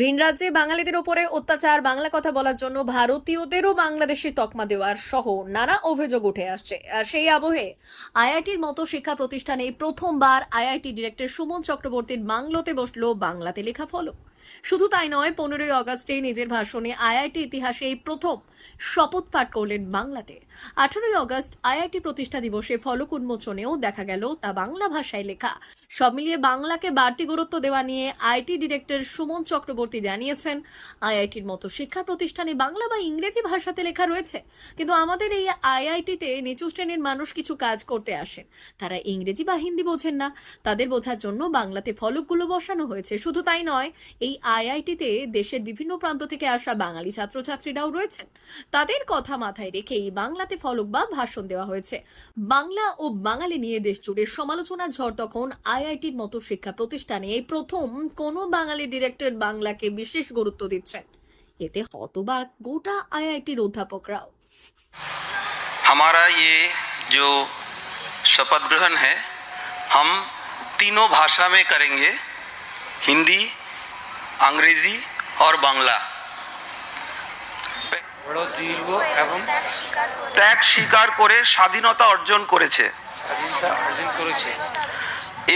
ভিন রাজ্যে বাঙালিদের ওপরে অত্যাচার, বাংলা কথা বলার জন্য ভারতীয়দেরও বাংলাদেশি তকমা দেওয়ার সহ নানা অভিযোগ উঠে আসছে। সেই আবহে আইআইটির মতো শিক্ষা প্রতিষ্ঠানে প্রথমবার আইআইটি ডিরেক্টর সুমন চক্রবর্তীর বাংলোতে বসল বাংলাতে লেখা ফলক। শুধু তাই নয়, পনেরোই অগস্টে নিজের ভাষণে আইআইটি ইতিহাসে এই প্রথম শপথ পাঠ করলেন বাংলাতে। আঠারোই অগস্ট আইআইটি প্রতিষ্ঠা দিবসে ফলক উন্মোচনেও দেখা গেল তা বাংলা ভাষায় লেখা। সব মিলিয়ে বাংলাকে বাড়তি গুরুত্ব দেওয়া নিয়ে আইটি ডিরেক্টর সুমন চক্রবর্তী জানিয়েছেন, আইআইটির মতো শিক্ষা প্রতিষ্ঠানে বাংলা বা ইংরেজি ভাষাতে লেখা রয়েছে, কিন্তু আমাদের এই আইআইটিতে নিচু শ্রেণির মানুষ কিছু কাজ করতে আসেন। তারা ইংরেজি বা হিন্দি বোঝেন না। তাদের বোঝার জন্য বাংলাতে ফলকগুলো বসানো হয়েছে। শুধু তাই নয়, এই আইআইটিতে দেশের বিভিন্ন প্রান্ত থেকে আসা বাঙালি ছাত্রছাত্রীরাও রয়েছেন তাদের কথা মাথায় রেখেই বাংলাতে ফলক বা ভাষণ দেওয়া হয়েছে বাংলা ও বাঙালি নিয়ে দেশ জুড়ে সমালোচনার ঝড় তখন আইআইটির মতো শিক্ষা প্রতিষ্ঠানে এই প্রথম কোনো বাঙালি ডিরেক্টর বাংলাকে বিশেষ গুরুত্ব দিচ্ছেন এতে হতবাক গোটা আইআইটির অধ্যাপকরাও हमारा ये जो शपथ ग्रहण है हम तीनों भाषा में करेंगे हिंदी अंग्रेजी और बांग्ला বড় দীর্ঘ এবং ত্যাগ স্বীকার করে স্বাধীনতা অর্জন করেছে স্বাধীনতা অর্জন করেছে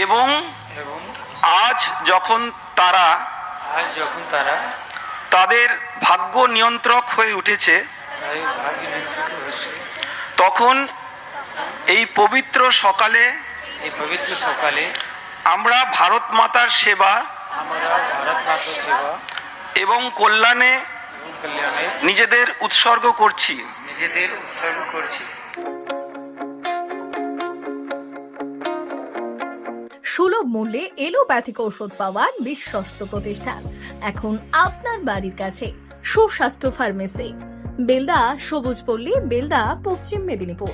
এবং এবং আজ যখন তারা আজ যখন তারা তাদের ভাগ্য নিয়ন্ত্রক হয়ে উঠেছে তাই ভাগ্য নিয়ন্ত্রিত হয়েছে তখন এই পবিত্র সকালে এই পবিত্র সকালে আমরা ভারত মাতার সেবা এবং কল্যাণে নিজেদের উৎসর্গ করছি। নিজেদের উৎসর্গ করছি। সুলভ মূল্যে এলোপ্যাথিক ঔষধ পাওয়ার বিশ্বস্ত প্রতিষ্ঠান। এখন আপনার বাড়ির কাছে সুস্বাস্থ্য ফার্মেসি। বেলদা সবুজপল্লী বেলদা পশ্চিম মেদিনীপুর।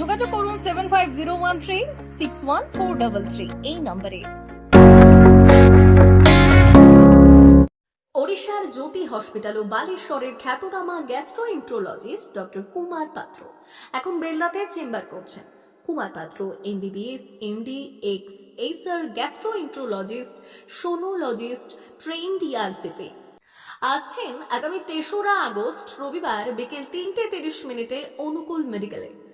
যোগাযোগ করুন seven five zero one three six one four double three. এই নম্বরে। ওড়িশার জ্যোতি হসপিটাল ও বালেশ্বরের খ্যাতনামা গ্যাস্ট্রোএন্ট্রোলজিস্ট ডক্টর কুমার পাত্র। এখন বেলদাতে চেম্বার করছেন। Kumar Patra, MBBS, MD, ex এইসার gastroenterologist, sonologist train DRCP আসছেন আগামী তেসরা আগস্ট, রবিবার বিকেল তিনটে তিরিশ মিনিটে অনুকূল মেডিকেলে।